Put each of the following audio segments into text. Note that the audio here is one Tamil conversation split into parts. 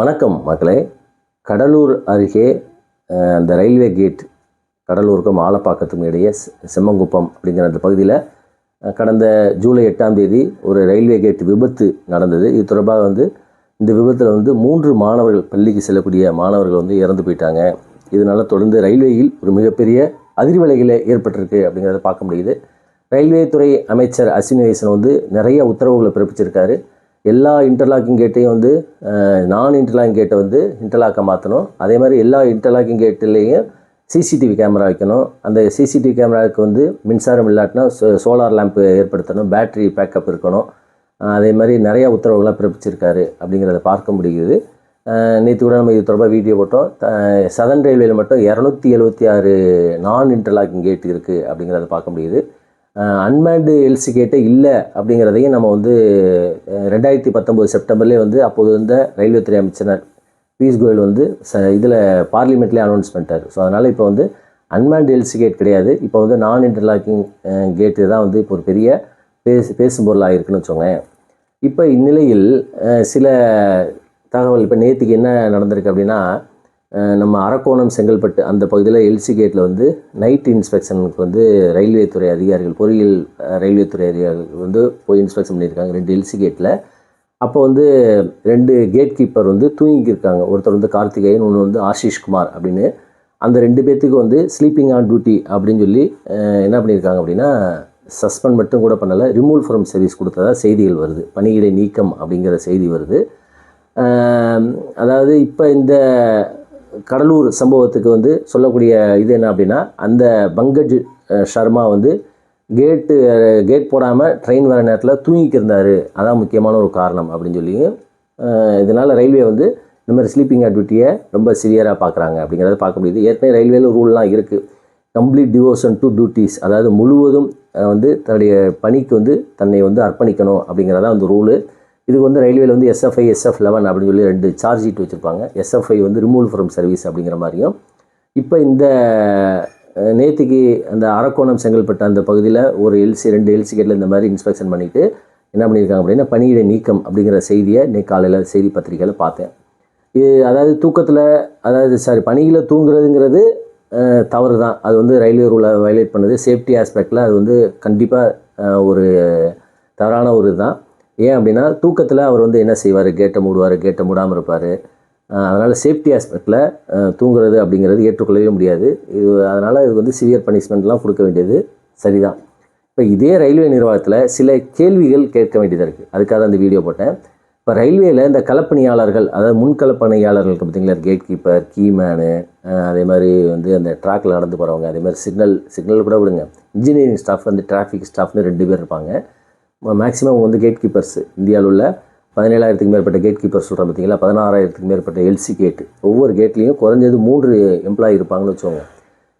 வணக்கம் மக்களே. கடலூர் அருகே அந்த ரயில்வே கேட் கடலூருக்கும் ஆலப்பாக்கத்துக்கும் இடையே செம்மங்குப்பம் அப்படிங்கிற அந்த பகுதியில் கடந்த ஜூலை எட்டாம் தேதி ஒரு ரயில்வே கேட் விபத்து நடந்தது. இது தொடர்பாக வந்து இந்த விபத்தில் வந்து மூன்று மாணவர்கள் பள்ளிக்கு செல்லக்கூடிய மாணவர்கள் வந்து இறந்து போயிட்டாங்க. இதனால் தொடர்ந்து ரயில்வேயில் ஒரு மிகப்பெரிய அதிர்வலைகளை ஏற்பட்டிருக்கு அப்படிங்கிறத பார்க்க முடியுது. ரயில்வே துறை அமைச்சர் அஸ்வினி வைசன் வந்து நிறைய உத்தரவுகளை பிறப்பிச்சிருக்காரு. எல்லா இன்டர்லாக்கிங் கேட்டையும் வந்து நான் இன்டர்லாக்கிங் கேட்டை வந்து இன்டர்லாக்கை மாற்றணும் அதே மாதிரி எல்லா இன்டர்லாக்கிங் கேட்டுலேயும் சிசிடிவி கேமரா வைக்கணும். அந்த சிசிடிவி கேமராவுக்கு வந்து மின்சாரம் இல்லாட்டினா சோலார் லேம்ப்பு ஏற்படுத்தணும். பேட்டரி பேக்கப் இருக்கணும். அதே மாதிரி நிறையா உத்தரவுகள்லாம் பிறப்பிச்சிருக்காரு அப்படிங்கிறத பார்க்க முடியுது. நேற்று கூட நம்ம இது தொடர்பாக வீடியோ போட்டோம். சதன் ரயில்வேயில் மட்டும் இரநூத்தி எழுபத்தி ஆறு நான் இன்டர்லாக்கிங் கேட் இருக்குது அப்படிங்கிறத பார்க்க முடியுது. அன்மேண்டு எல்சி கேட்டே இல்லை அப்படிங்கிறதையும் நம்ம வந்து ரெண்டாயிரத்தி பத்தொம்போது செப்டம்பர்லேயே வந்து அப்போது இருந்த ரயில்வே துறை அமைச்சர் பியூஷ் கோயல் வந்து ச இதில் பார்லிமெண்ட்லேயே அனௌன்ஸ் பண்ணிட்டார். ஸோ அதனால் இப்போ வந்து அன்மேண்ட் எல்சி கேட் கிடையாது. இப்போ வந்து நான் இன்டர்லாக்கிங் கேட்டு தான் வந்து இப்போ ஒரு பெரிய பேசு பேசும் பொருளாக இருக்குன்னு வச்சோங்க இப்போ இந்நிலையில் சில தகவல் இப்போ நேற்றுக்கு என்ன நடந்திருக்கு அப்படின்னா நம்ம அரக்கோணம் செங்கல்பட்டு அந்த பகுதியில் எல்சி கேட்டில் வந்து நைட் இன்ஸ்பெக்ஷனுக்கு வந்து ரயில்வே துறை அதிகாரிகள் பொறியியல் ரயில்வே துறை அதிகாரிகள் வந்து போய் இன்ஸ்பெக்ஷன் பண்ணியிருக்காங்க ரெண்டு எல்சி கேட்டில் அப்போ வந்து ரெண்டு கேட் கீப்பர் வந்து தூங்கிக்கிருக்காங்க ஒருத்தர் வந்து கார்த்திகேயன் ஒன்று வந்து ஆஷிஷ் குமார் அப்படின்னு. அந்த ரெண்டு பேர்த்துக்கு வந்து ஸ்லீப்பிங் ஆன் டியூட்டி அப்படின்னு சொல்லி என்ன பண்ணியிருக்காங்க அப்படின்னா சஸ்பெண்ட் மட்டும் கூட பண்ணலை ரிமூவ் ஃப்ரம் சர்வீஸ் கொடுத்ததா செய்திகள் வருது. பணியிடை நீக்கம் அப்படிங்கிற செய்தி வருது. அதாவது இப்போ இந்த கடலூர் சம்பவத்துக்கு வந்து சொல்லக்கூடிய இது என்ன அப்படின்னா அந்த பங்கஜ் சர்மா வந்து கேட்டு கேட் போடாமல் ட்ரெயின் வர நேரத்தில் தூங்கிக்கிருந்தார் அதான் முக்கியமான ஒரு காரணம் அப்படின்னு சொல்லி இதனால் ரயில்வே வந்து இந்த மாதிரி ஸ்லீப்பிங் ஆக்டிவிட்டியை ரொம்ப சிவியராக பார்க்குறாங்க அப்படிங்கிறத பார்க்க முடியுது. ஏற்கனவே ரயில்வேல ரூல்லாம் இருக்குது கம்ப்ளீட் டிவோஷன் டு டியூட்டிஸ் அதாவது முழுவதும் வந்து தன்னுடைய பணிக்கு வந்து தன்னை வந்து அர்ப்பணிக்கணும் அப்படிங்கிறதான் அந்த ரூலு இதுக்கு வந்து ரயில்வேல வந்து எஸ்எஃப்ஐ எஸ்எஃப் லெவன் அப்படின்னு சொல்லி ரெண்டு சார்ஜ் ஷீட் வச்சுருப்பாங்க. எஸ்எஃப்ஐ வந்து ரிமூவ் ஃப்ரம் சர்வீஸ் அப்படிங்கிற மாதிரியும். இப்போ இந்த நேற்றுக்கு நேத்திக்கு அந்த அரக்கோணம் செங்கல்பட்டு அந்த பகுதியில் ஒரு எல்சி ரெண்டு எல்சி கேட்டில் இந்த மாதிரி இன்ஸ்பெக்ஷன் பண்ணிவிட்டு என்ன பண்ணியிருக்காங்க அப்படின்னா பணியிடை நீக்கம் அப்படிங்கிற செய்தியை இன்னைக்கு காலையில் செய்தி பத்திரிக்கையில் பார்த்தேன். இது அதாவது தூக்கத்தில் அதாவது சாரி பணியில் தூங்குறதுங்கிறது தவறு தான் அது வந்து ரயில்வே ரூலை வயலேட் பண்ணுது. சேஃப்டி ஆஸ்பெக்டில் அது வந்து கண்டிப்பாக ஒரு தவறான ஒரு இதுதான். ஏன் அப்படின்னா தூக்கத்தில் அவர் வந்து என்ன செய்வார்? கேட்டை மூடுவார் கேட்டை மூடாமல் இருப்பார். அதனால் சேஃப்டி ஆஸ்பெக்டில் தூங்குறது அப்படிங்கிறது ஏற்றுக்கொள்ளவே முடியாது. இது அதனால் இது வந்து சிவியர் பனிஷ்மெண்ட்லாம் கொடுக்க வேண்டியது சரிதான். இப்போ இதே ரயில்வே நிர்வாகத்தில் சில கேள்விகள் கேட்க வேண்டியதாக இருக்குது அதுக்காக தான் வீடியோ போட்டேன். இப்போ ரயில்வேயில் இந்த கலப்பணியாளர்கள் அதாவது முன்களப்பணியாளர்களுக்கு பார்த்தீங்களா கேட் கீப்பர் கீமேனு அதே மாதிரி வந்து அந்த ட்ராக்கில் நடந்து போகிறவங்க அதே மாதிரி சிக்னல் சிக்னல் கூட விடுங்க. இன்ஜினியரிங் ஸ்டாஃப் வந்து டிராஃபிக் ஸ்டாஃப்னு ரெண்டு பேர் இருப்பாங்க. மேக்ஸிமம் வந்து கேட் கீப்பர்ஸ் இந்தியாவில் உள்ள பதினேழாயிரத்துக்கு மேற்பட்ட கேட் கீப்பர் சொல்கிறேன் பார்த்தீங்களா? பதினாறாயிரத்துக்கு மேற்பட்ட எல்சி கேட்டு ஒவ்வொரு கேட்லேயும் குறைஞ்சது மூன்று எம்ப்ளாயி இருப்பாங்கன்னு வச்சுக்கோங்க.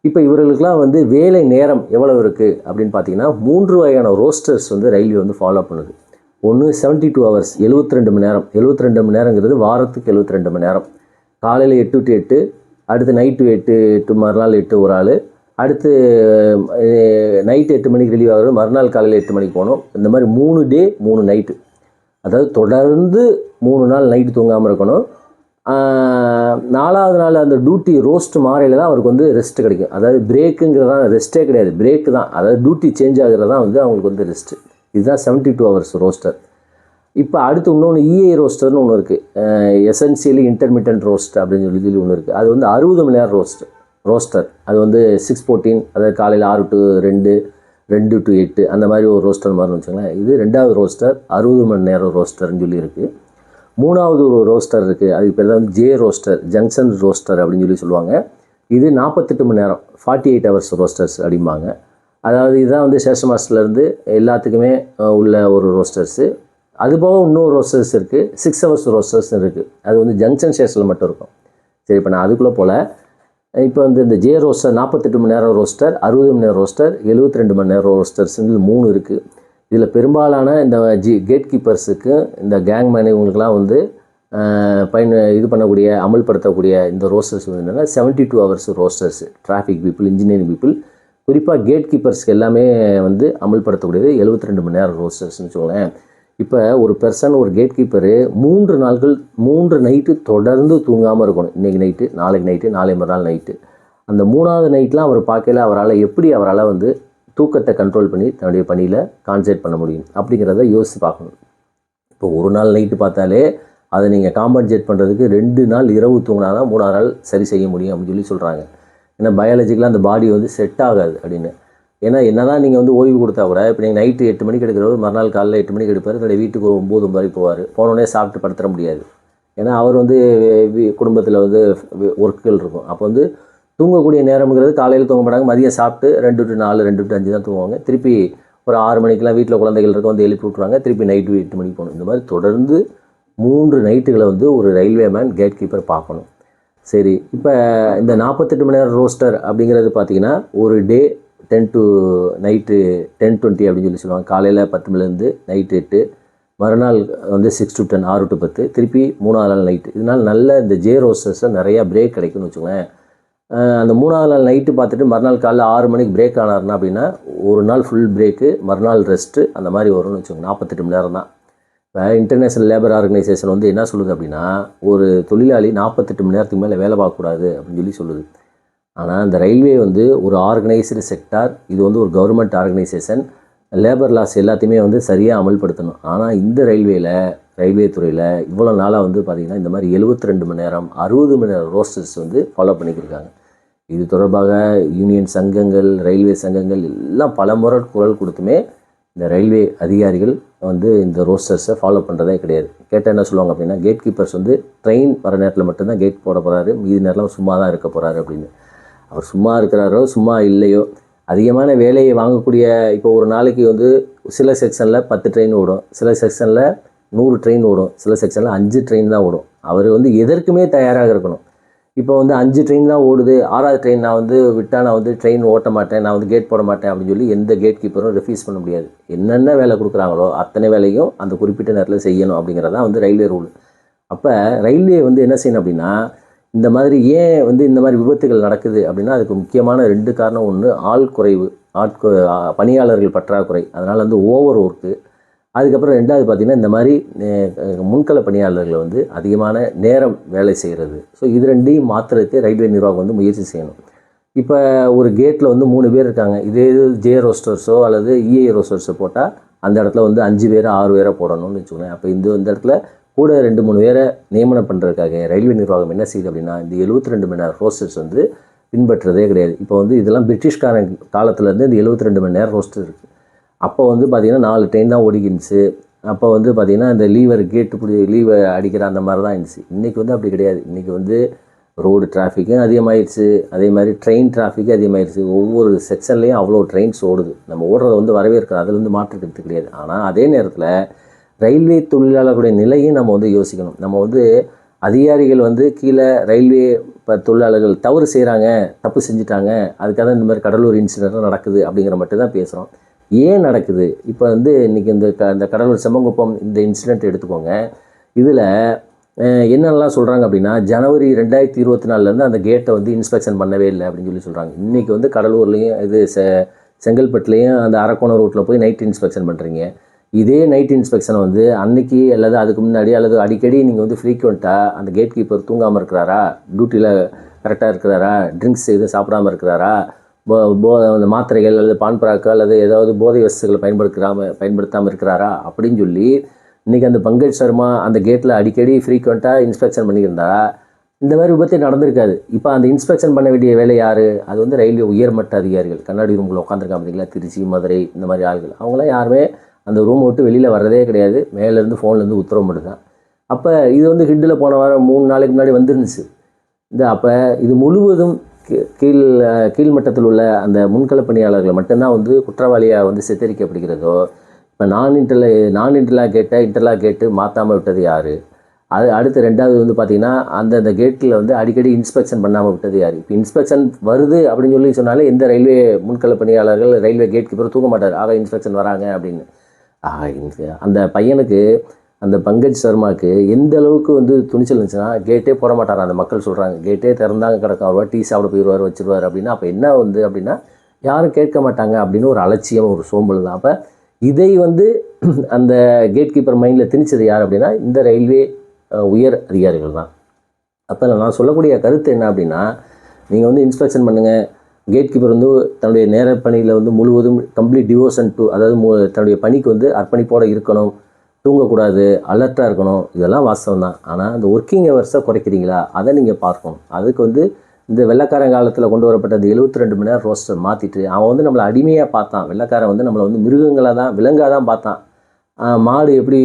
இப்போ இவர்களுக்கெல்லாம் வந்து வேலை நேரம் எவ்வளவு இருக்குது அப்படின்னு பார்த்தீங்கன்னா மூன்று வகையான ரோஸ்டர்ஸ் வந்து ரயில்வே வந்து ஃபாலோ பண்ணுது. ஒன்று செவன்ட்டி டூ ஹவர்ஸ் 72 ரெண்டு மணி நேரம். 72 ரெண்டு மணி நேரங்கிறது வாரத்துக்கு 72 ரெண்டு மணி நேரம். காலையில் எட்டு டு எட்டு அடுத்து நைட்டு எட்டு எட்டு மறுநாள் எட்டு ஒரு ஆள். அடுத்து நைட்டு எட்டு மணிக்கு ரிலீவ் ஆகிறது மறுநாள் காலையில் எட்டு மணிக்கு போகணும். இந்த மாதிரி மூணு டே மூணு நைட்டு அதாவது தொடர்ந்து மூணு நாள் நைட்டு தூங்காமல் இருக்கணும். நாலாவது நாள் அந்த டியூட்டி ரோஸ்ட் மாறையில் தான் அவருக்கு வந்து ரெஸ்ட் கிடைக்கும். அதாவது பிரேக்குங்கிறது தான் ரெஸ்ட்டே கிடையாது. பிரேக் தான். அதாவது டியூட்டி சேஞ்ச் ஆகிறது தான் வந்து அவங்களுக்கு வந்து ரெஸ்ட்டு இதுதான் செவன்ட்டி டூ ஹவர்ஸ் ரோஸ்டர் இப்போ அடுத்து இன்னொன்று இஏ ரோஸ்டர்னு ஒன்று இருக்குது எசென்சியலி இன்டர்மீடியன்ட் ரோஸ்ட் அப்படின்னு சொல்லி சொல்லி ஒன்று இருக்குது அது வந்து அறுபது மணி நேரம் ரோஸ்ட்டு ரோஸ்டர். அது வந்து சிக்ஸ் ஃபோர்டீன் அதாவது காலையில் ஆறு டு ரெண்டு ரெண்டு டு எட்டு அந்த மாதிரி ஒரு ரோஸ்டர் மாதிரி வச்சுங்களேன் இது ரெண்டாவது ரோஸ்டர் அறுபது மணி நேரம் ரோஸ்டர்னு சொல்லி இருக்குது மூணாவது ஒரு ரோஸ்டர் இருக்குது அதுக்கு பேர் தான் ஜே ரோஸ்டர் ஜங்ஷன் ரோஸ்டர் அப்படின்னு சொல்லி சொல்லுவாங்க. இது நாற்பத்தெட்டு மணி நேரம் ஃபார்ட்டி எயிட் ஹவர்ஸ் ரோஸ்டர்ஸ் அப்படிம்பாங்க. அதாவது இதுதான் வந்து சேஷன் மாஸ்டர்லேருந்து எல்லாத்துக்குமே உள்ள ஒரு ரோஸ்டர்ஸு அது போக இன்னொரு ரோஸ்டர்ஸ் இருக்குது சிக்ஸ் ஹவர்ஸ் ரோஸ்டர்ஸ் இருக்குது அது வந்து ஜங்ஷன் ஸ்டேஷனில் மட்டும் இருக்கும். சரி இப்போ நான் அதுக்குள்ளே போல் இப்போ வந்து இந்த ஜே ரோஸ்டர் நாற்பத்தெட்டு மணி நேரம் ரோஸ்டர் அறுபது மணி நேரம் ரோஸ்டர் 72 ரெண்டு மணி நேரம் ரோஸ்டர்ஸ்னு மூணு இருக்குது இதில் பெரும்பாலான இந்த ஜி கேட் கீப்பர்ஸுக்கு இந்த கேங் மேன் இவங்களுக்குலாம் வந்து பயன் இது பண்ணக்கூடிய அமல்படுத்தக்கூடிய இந்த ரோஸ்டர்ஸ் வந்து என்னென்னா seventy two hours rosters traffic people engineering people குறிப்பாக கேட் கீப்பர்ஸ்க்கு எல்லாமே வந்து அமல்படுத்தக்கூடியது 72 ரெண்டு மணி நேரம் ரோஸ்டர்ஸ்னு வச்சுக்கோங்களேன். இப்போ ஒரு பெர்சன் ஒரு கேட் கீப்பரு மூன்று நாட்கள் மூன்று நைட்டு தொடர்ந்து தூங்காமல் இருக்கணும். இன்றைக்கி நைட்டு நாளைக்கு நைட்டு நாளை மறுநாள் நைட்டு அந்த மூணாவது நைட்லாம் அவர் பார்க்கல அவரால் எப்படி அவரால் வந்து தூக்கத்தை கண்ட்ரோல் பண்ணி தன்னுடைய பணியில் கான்சன்ட்ரேட் பண்ண முடியும்? அப்படிங்கிறத யோசித்து பார்க்கணும். இப்போ ஒரு நாள் நைட்டு பார்த்தாலே அதை நீங்கள் காம்பன்சேட் பண்ணுறதுக்கு ரெண்டு நாள் இரவு தூங்கினா தான் மூணாவது நாள் சரி செய்ய முடியும் அப்படின்னு சொல்லி சொல்கிறாங்க ஏன்னா பயாலஜிக்கலாக அந்த பாடி வந்து செட் ஆகாது அப்படின்னு. ஏன்னா என்ன தான் நீங்கள் வந்து ஓய்வு கொடுத்தா கூட இப்போ நீங்கள் நைட்டு எட்டு மணிக்கு எடுக்கிறவர் மறுநாள் காலையில் எட்டு மணிக்கு எடுப்பார் தன்னுடைய வீட்டுக்கு ஒரு ஒம்பது ஒம்பது போவார். போனோடனே சாப்பிட்டு படுத்துற முடியாது. ஏன்னா அவர் வந்து குடும்பத்தில் வந்து ஒர்க்குகள் இருக்கும். அப்போ வந்து தூங்கக்கூடிய நேரம்ங்கிறது காலையில் தூங்க மாட்டாங்க. மதியம் சாப்பிட்டு ரெண்டு டு நாலு ரெண்டு டு அஞ்சு தான் தூங்குவாங்க. திருப்பி ஒரு ஆறு மணிக்கெலாம் வீட்டில் குழந்தைகள் இருக்க வந்து எழுப்பி விட்ருவாங்க திருப்பி நைட்டு எட்டு மணிக்கு போகணும். இந்த மாதிரி தொடர்ந்து மூன்று நைட்டுகளை வந்து ஒரு ரயில்வே மேன் கேட் கீப்பர் பார்க்கணும். சரி இப்போ இந்த நாற்பத்தெட்டு மணி நேரம் ரோஸ்டர் அப்படிங்கிறது பார்த்தீங்கன்னா ஒரு day ten to night ten twenty அப்படின்னு சொல்லி சொல்லுவாங்க. காலையில் பத்து மணிலேருந்து நைட்டு எட்டு. மறுநாள் வந்து சிக்ஸ் டு டென் ஆறு டு பத்து. திருப்பி மூணாவது நாள் நைட்டு இதனால் நல்ல இந்த ஜே ரோஸ்டர்ஸில் நிறையா பிரேக் கிடைக்கும்னு வச்சுக்கோங்களேன். அந்த மூணாவது நாள் நைட்டு பார்த்துட்டு மறுநாள் காலைல ஆறு மணிக்கு பிரேக் ஆனார்னா அப்படின்னா ஒரு நாள் ஃபுல் பிரேக்கு மறுநாள் ரெஸ்ட்டு அந்த மாதிரி வரும்னு வச்சுக்கோங்க. நாற்பத்தெட்டு மணி நேரம் தான் இப்போ இன்டர்நேஷ்னல் லேபர் ஆர்கனைசேஷன் வந்து என்ன சொல்லுது அப்படின்னா ஒரு தொழிலாளி நாற்பத்தெட்டு மணி நேரத்துக்கு மேலே வேலை பார்க்கக்கூடாது அப்படின்னு சொல்லி சொல்லுது. ஆனால் இந்த ரயில்வே வந்து ஒரு ஆர்கனைஸ்டு செக்டார். இது வந்து ஒரு கவர்மெண்ட் ஆர்கனைசேஷன். லேபர் லாஸ் எல்லாத்தையுமே வந்து சரியாக அமல்படுத்தணும். ஆனால் இந்த ரயில்வேயில் ரயில்வே துறையில் இவ்வளோ நாளாக வந்து பார்த்திங்கன்னா இந்த மாதிரி 72 ரெண்டு மணி நேரம் அறுபது மணி நேரம் ரோஸ்டர்ஸ் வந்து ஃபாலோ பண்ணிக்கிருக்காங்க. இது தொடர்பாக யூனியன் சங்கங்கள் ரயில்வே சங்கங்கள் எல்லாம் பல முறை குரல் கொடுத்துமே இந்த ரயில்வே அதிகாரிகள் வந்து இந்த ரோஸ்டர்ஸை ஃபாலோ பண்ணுறதே கிடையாது. கேட்டால் என்ன சொல்லுவாங்க அப்படின்னா கேட் கீப்பர்ஸ் வந்து ட்ரெயின் வர நேரத்தில் மட்டும்தான் கேட் போட போகிறாரு மீதி நேரம் சும்மா தான் இருக்க போகிறாரு அப்படின்னு. அவர் சும்மா இருக்கிறாரோ சும்மா இல்லையோ. அதிகமான வேலையை வாங்கக்கூடிய இப்போ ஒரு நாளைக்கு வந்து சில செக்ஷனில் பத்து ட்ரெயின் ஓடும். சில செக்ஷனில் நூறு ட்ரெயின் ஓடும். சில செக்ஷனில் அஞ்சு ட்ரெயின் தான் ஓடும். அவர் வந்து எதற்குமே தயாராக இருக்கணும். இப்போ வந்து அஞ்சு ட்ரெயின் தான் ஓடுது. ஆறாவது ட்ரெயின் நான் வந்து விட்டால் நான் வந்து ட்ரெயின் ஓட்ட மாட்டேன். நான் வந்து கேட் போட மாட்டேன் அப்படின்னு சொல்லி எந்த கேட் கீப்பரும் ரெஃப்யூஸ் பண்ண முடியாது. என்னென்ன வேலை கொடுக்குறாங்களோ அத்தனை வேலையும் அந்த குறிப்பிட்ட நேரத்தில் செய்யணும் அப்படிங்கிறது தான் வந்து ரயில்வே ரூல் அப்போ ரயில்வே வந்து என்ன செய்யணும் அப்படின்னா இந்த மாதிரி ஏன் வந்து இந்த மாதிரி விபத்துகள் நடக்குது அப்படின்னா அதுக்கு முக்கியமான ரெண்டு காரணம். ஒன்று ஆள் குறைவு ஆட்கு பணியாளர்கள் பற்றாக்குறை. அதனால் வந்து ஓவர் ஒர்க்கு. அதுக்கப்புறம் ரெண்டாவது பார்த்திங்கன்னா இந்த மாதிரி அஹ், முன்கள பணியாளர்கள் வந்து அதிகமான நேரம் வேலை செய்கிறது ஸோ இது ரெண்டையும் மாற்றுறதுக்கு ரயில்வே நிர்வாகம் வந்து முயற்சி செய்யணும். இப்போ ஒரு கேட்டில் வந்து மூணு பேர் இருக்காங்க. இதே இது ஜே ரோஸ்டர்ஸோ அல்லது இஏ ரோஸ்டர்ஸோ போட்டால் அந்த இடத்துல வந்து அஞ்சு பேர் ஆறு பேரை போடணும்னு வச்சுக்கோங்களேன். அப்போ இந்த இந்த இடத்துல கூட ரெண்டு மூணு பேரை நியமனம் பண்ணுறதுக்காக ரயில்வே நிர்வாகம் என்ன செய்யுது அப்படின்னா இந்த 72 ரெண்டு மணி நேரம் ரோஸ்டர்ஸ் வந்து பின்பற்றுறதே கிடையாது. இப்போ வந்து இதெல்லாம் பிரிட்டிஷ்காரன் காலத்துலேருந்து இந்த 72 ரெண்டு மணி நேரம் ரோஸ்டர் இருக்குது அப்போ வந்து பார்த்திங்கன்னா நாலு ட்ரெயின் தான் ஓடிக்கிருந்துச்சு அப்போ வந்து பார்த்திங்கன்னா இந்த லீவர் கேட்டு பிடி லீவை அடிக்கிற அந்த மாதிரி தான் இருந்துச்சு. இன்றைக்கி வந்து அப்படி கிடையாது. இன்றைக்கி வந்து ரோடு டிராஃபிக்கும் அதிகமாகிடுச்சு அதே மாதிரி ட்ரெயின் டிராஃபிக்கும் அதிகமாகிடுச்சு ஒவ்வொரு செக்ஷன்லேயும் அவ்வளோ ட்ரெயின்ஸ் ஓடுது. நம்ம ஓடுறத வந்து வரவேற்கிறோம் அதுல இருந்து மாற்றுக்கிறது கிடையாது. ஆனால் அதே நேரத்தில் ரயில்வே தொழிலாளர்களுடைய நிலையும் நம்ம வந்து யோசிக்கணும். நம்ம வந்து அதிகாரிகள் வந்து கீழே ரயில்வே இப்போ தொழிலாளர்கள் தவறு செய்கிறாங்க தப்பு செஞ்சுட்டாங்க அதுக்காக இந்த மாதிரி கடலூர் இன்சிடென்ட்லாம் நடக்குது அப்படிங்கிற மட்டும் தான் பேசுகிறோம் ஏன் நடக்குது? இப்போ வந்து இன்றைக்கி இந்த க இந்த கடலூர் செம்மங்குப்பம் இந்த இன்சிடென்ட் எடுத்துக்கோங்க. இதில் என்னெல்லாம் சொல்கிறாங்க அப்படின்னா ஜனவரி ரெண்டாயிரத்தி இருபத்தி நாலுலேருந்து அந்த கேட்டை வந்து இன்ஸ்பெக்ஷன் பண்ணவே இல்லை அப்படின்னு சொல்லி சொல்கிறாங்க இன்றைக்கி வந்து கடலூர்லேயும் இது செ செங்கல்பட்டுலேயும் அந்த அரக்கோணம் ரூட்டில் போய் நைட் இன்ஸ்பெக்ஷன் பண்ணுறீங்க இதே நைட் இன்ஸ்பெக்ஷனை வந்து அன்னைக்கு அல்லது அதுக்கு முன்னாடி அல்லது அடிக்கடி நீங்கள் வந்து ஃப்ரீக்வெண்ட்டாக அந்த கேட் கீப்பர் தூங்காமல் இருக்கிறாரா? டியூட்டியில் கரெக்டாக இருக்கிறாரா? ட்ரிங்க்ஸ் எதுவும் சாப்பிடாம இருக்கிறாரா? போ போ அந்த மாத்திரைகள் அல்லது பான் பராக்கு அல்லது ஏதாவது போதை வசதிகளை பயன்படுத்தாமல் பயன்படுத்தாமல் இருக்கிறாரா? அப்படின்னு சொல்லி இன்றைக்கி அந்த பங்கஜ் சர்மா அந்த கேட்டில் அடிக்கடி ஃப்ரீக்வெண்ட்டாக இன்ஸ்பெக்ஷன் பண்ணியிருந்தா இந்த மாதிரி விபத்து நடந்திருக்காது. இப்போ அந்த இன்ஸ்பெக்ஷன் பண்ண வேண்டிய வேலை யார்? அது வந்து ரயில்வே உயர்மட்ட அதிகாரிகள். கண்ணாடி ரூமில் உட்காந்துருக்காங்க பார்த்தீங்களா திருச்சி மதுரை இந்த மாதிரி ஆள்கள். அவங்களாம் யாருமே அந்த ரூமை விட்டு வெளியில் வர்றதே கிடையாது. மேலேருந்து ஃபோன்லேருந்து உத்தரவு மட்டும் தான் அப்போ இது வந்து ஹிட்டில் போன வாரம் மூணு நாளைக்கு முன்னாடி வந்துருந்துச்சு. இந்த அப்போ இது முழுவதும் கீ- கீழ் கீழ்மட்டத்தில் உள்ள அந்த முன்கள பணியாளர்களை மட்டும்தான் வந்து குற்றவாளியாக வந்து சித்தரிக்கப்படுகிறதோ இப்போ நான் இன்டர்ல நான் இன்டர்லா கேட்டால் இன்டர்லா கேட்டு மாற்றாமல் விட்டது யார்? அது அடுத்து ரெண்டாவது வந்து பார்த்திங்கன்னா அந்தந்த கேட்டில் வந்து அடிக்கடி இன்ஸ்பெக்ஷன் பண்ணாமல் விட்டது யார்? இப்போ இன்ஸ்பெக்ஷன் வருது அப்படின்னு சொல்லி சொன்னாலே எந்த ரயில்வே முன்கள பணியாளர்கள் ரயில்வே கேட் கீப்பர் தூக்க மாட்டார். ஆக இன்ஸ்பெக்ஷன் வராங்க அப்படின்னு. ஆக அந்த பையனுக்கு அந்த பங்கஜ் சர்மாவுக்கு எந்த அளவுக்கு வந்து துணிச்சல் இருந்துச்சுன்னா கேட்டே போட மாட்டார் அந்த மக்கள் சொல்கிறாங்க கேட்டே திறந்தாங்க கிடக்கும். அவர் டீ சாப்பிட போயிடுவார் வச்சிருவார். அப்படின்னா அப்போ என்ன வந்து அப்படின்னா யாரும் கேட்க மாட்டாங்க அப்படின்னு ஒரு அலட்சியம் ஒரு சோம்பல் தான். அப்போ இதை வந்து அந்த கேட் கீப்பர் மைண்டில் திணிச்சது யார் அப்படின்னா இந்த ரயில்வே உயர் அதிகாரிகள் தான். அப்போ நான் சொல்லக்கூடிய கருத்து என்ன அப்படின்னா நீங்கள் வந்து இன்ஸ்பெக்ஷன் பண்ணுங்கள் கேட் கீப்பர் வந்து தன்னுடைய நேர பணியில் வந்து முழுவதும் கம்ப்ளீட் டிவோஷன் டு அதாவது மு தன்னுடைய பணிக்கு வந்து அர்ப்பணிப்போடு இருக்கணும் தூங்கக்கூடாது அலர்ட்டாக இருக்கணும் இதெல்லாம் வாஸ்தவம் தான். ஆனால் அந்த ஒர்க்கிங் ஹவர்ஸை குறைக்கிறீங்களா? அதை நீங்கள் பார்க்கணும். அதுக்கு வந்து இந்த வெள்ளக்காரன் காலத்தில் கொண்டு வரப்பட்ட அந்த 72 ரெண்டு மணி நேரம் ரோஸ்டர் மாற்றிட்டு அவன் வந்து நம்மளை அடிமையாக பார்த்தான். வெள்ளக்காரன் வந்து நம்மளை வந்து மிருகங்களாக தான் விலங்காக தான் பார்த்தான் மாடு எப்படி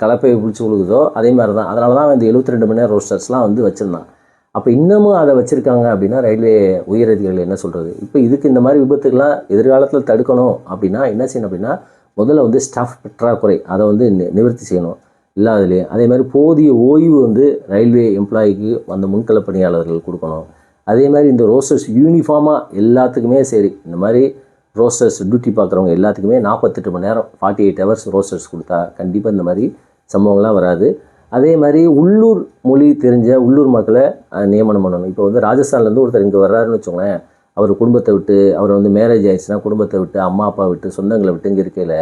கலப்பையை பிடிச்சி விழுகுதோ அதே மாதிரி தான் அதனால தான் இந்த 72 ரெண்டு மணி நேரம் ரோஸ்டர்ஸ்லாம் வந்து வச்சுருந்தான். அப்போ இன்னமும் அதை வச்சுருக்காங்க அப்படின்னா ரயில்வே உயரதிகாரிகள் என்ன சொல்கிறது இப்போ இதுக்கு இந்த மாதிரி விபத்துக்கெல்லாம் எதிர்காலத்தில் தடுக்கணும் அப்படின்னா என்ன செய்யணும் அப்படின்னா முதல்ல வந்து ஸ்டாஃப் பற்றாக்குறை அதை வந்து நி- நிவர்த்தி செய்யணும். இல்லாததுலேயே அதே மாதிரி போதிய ஓய்வு வந்து ரயில்வே எம்ப்ளாய்க்கு அந்த முன்கள பணியாளர்கள் கொடுக்கணும். அதே மாதிரி இந்த ரோஸ்டர்ஸ் யூனிஃபார்மாக எல்லாத்துக்குமே சரி. இந்த மாதிரி ரோஸ்டர்ஸ் டியூட்டி பார்க்குறவங்க எல்லாத்துக்குமே நாற்பத்தெட்டு மணி நேரம் ஃபார்ட்டி எயிட் ஹவர்ஸ் ரோஸ்டர்ஸ் கொடுத்தா கண்டிப்பாக இந்த மாதிரி சம்பவங்கள்லாம் வராது. அதே மாதிரி உள்ளூர் மொழி தெரிஞ்ச உள்ளூர் மக்களை நியமனம் பண்ணணும். இப்போ வந்து ராஜஸ்தான்லேருந்து ஒருத்தர் இங்கே வர்றாருன்னு வச்சுக்கோங்களேன். அவர் குடும்பத்தை விட்டு அவர் வந்து மேரேஜ் ஆயிடுச்சுன்னா குடும்பத்தை விட்டு அம்மா அப்பா விட்டு சொந்தங்களை விட்டு இங்கே இருக்கையில்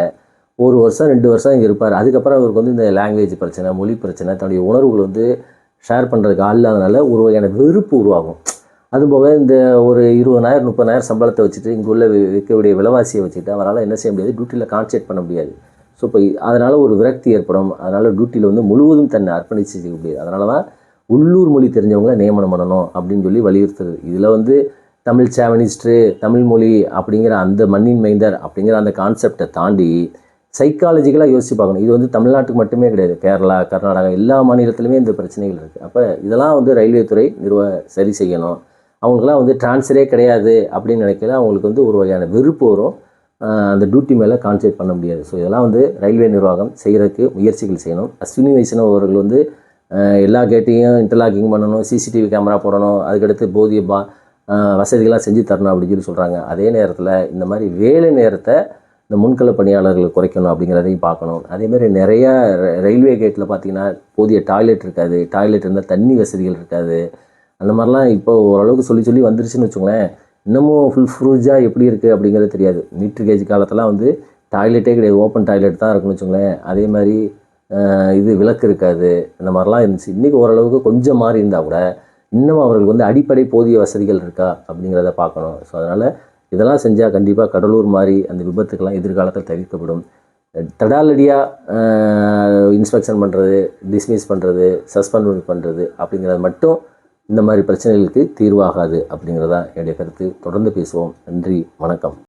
ஒரு வருஷம் ரெண்டு வருஷம் இங்கே இருப்பார். அதுக்கப்புறம் அவருக்கு வந்து இந்த லாங்குவேஜ் பிரச்சனை மொழி பிரச்சனை தன்னுடைய உணர்வுகள் வந்து ஷேர் பண்ணுறதுக்கு ஆள் இல்லாதனால ஒரு வகையான வெறுப்பு உருவாகும். அதுபோக இந்த ஒரு இருபதாயிரம் முப்பதாயிரம் சம்பளத்தை வச்சுட்டு இங்கே உள்ள விற்கக்கூடிய விலைவாசியை வச்சுட்டு அவரால் என்ன செய்ய முடியாது டியூட்டியில் கான்சன்ட்ரேட் பண்ண முடியாது. ஸோ இப்போ அதனால் ஒரு விரக்தி ஏற்படும். அதனால் டியூட்டியில் வந்து முழுவதும் தன்னை அர்ப்பணித்து செய்ய முடியாது அதனால தான் உள்ளூர் மொழி தெரிஞ்சவங்கள நியமனம் பண்ணணும் அப்படின்னு சொல்லி வலியுறுத்துறது. இதில் வந்து தமிழ் சேவனிஸ்ட்ரு தமிழ் மொழி அப்படிங்கிற அந்த மண்ணின் மைந்தர் அப்படிங்கிற அந்த கான்செப்டை தாண்டி சைக்காலஜிக்கலாக யோசிச்சு பார்க்கணும். இது வந்து தமிழ்நாட்டுக்கு மட்டுமே கிடையாது. கேரளா கர்நாடகா எல்லா மாநிலத்திலுமே இந்த பிரச்சனைகள் இருக்குது அப்போ இதெல்லாம் வந்து ரயில்வே துறை நிறுவ சரி செய்யணும். அவங்களுக்குலாம் வந்து ட்ரான்ஸ்ஃபரே கிடையாது அப்படின்னு நினைக்கல. அவங்களுக்கு வந்து ஒரு வகையான வெறுப்பு வரும். அந்த டியூட்டி மேலே கான்சன்ட்ரேட் பண்ண முடியாது. ஸோ இதெல்லாம் வந்து ரயில்வே நிர்வாகம் செய்கிறதுக்கு முயற்சிகள் செய்யணும். அஸ்வினி வைஷ்ணவ் அவர்கள் வந்து எல்லா கேட்டையும் இன்டர்லாக்கிங் பண்ணணும் சிசிடிவி கேமரா போடணும் அதுக்கடுத்து போதிய பா ஆஹ் வசதிகள்லாம் செஞ்சு தரணும் அப்படின்னு சொல்லி சொல்கிறாங்க அதே நேரத்தில் இந்த மாதிரி வேலை நேரத்தை இந்த முன்கள பணியாளர்கள் குறைக்கணும் அப்படிங்கிறதையும் பார்க்கணும். அதேமாதிரி நிறையா ர- ரயில்வே கேட்டில் பார்த்தீங்கன்னா போதிய டாய்லெட் இருக்காது டாய்லெட் இருந்தால் தண்ணி வசதிகள் இருக்காது. அந்த மாதிரிலாம் இப்போ ஓரளவுக்கு சொல்லி சொல்லி வந்துருச்சுன்னு வச்சுக்கோங்களேன். இன்னமும் ஃபுல் ஃப்ரூஜாக எப்படி இருக்குது அப்படிங்கிறது தெரியாது. மீட்ரு கேஜ் காலத்தெல்லாம் வந்து டாய்லெட்டே கிடையாது. ஓப்பன் டாய்லெட் தான் இருக்குன்னு வச்சுக்கோங்களேன். அதே மாதிரி இது விளக்கு இருக்காது. இந்த மாதிரிலாம் இருந்துச்சு. இன்றைக்கி ஓரளவுக்கு கொஞ்சம் மாறி இருந்தால் கூட இன்னும் அவர்களுக்கு வந்து அடிப்படை போதிய வசதிகள் இருக்கா அப்படிங்கிறத பார்க்கணும். ஸோ அதனால் இதெல்லாம் செஞ்சால் கண்டிப்பாக கடலூர் மாதிரி அந்த விபத்துக்கெல்லாம் எதிர்காலத்தில் தவிர்க்கப்படும். தடாலடியாக இன்ஸ்பெக்ஷன் பண்ணுறது டிஸ்மிஸ் பண்ணுறது சஸ்பெண்ட் பண்ணுறது அப்படிங்கிறது மட்டும் இந்த மாதிரி பிரச்சனைகளுக்கு தீர்வாகாது அப்படிங்கிறதா என்னுடைய கருத்து. தொடர்ந்து பேசுவோம். நன்றி வணக்கம்.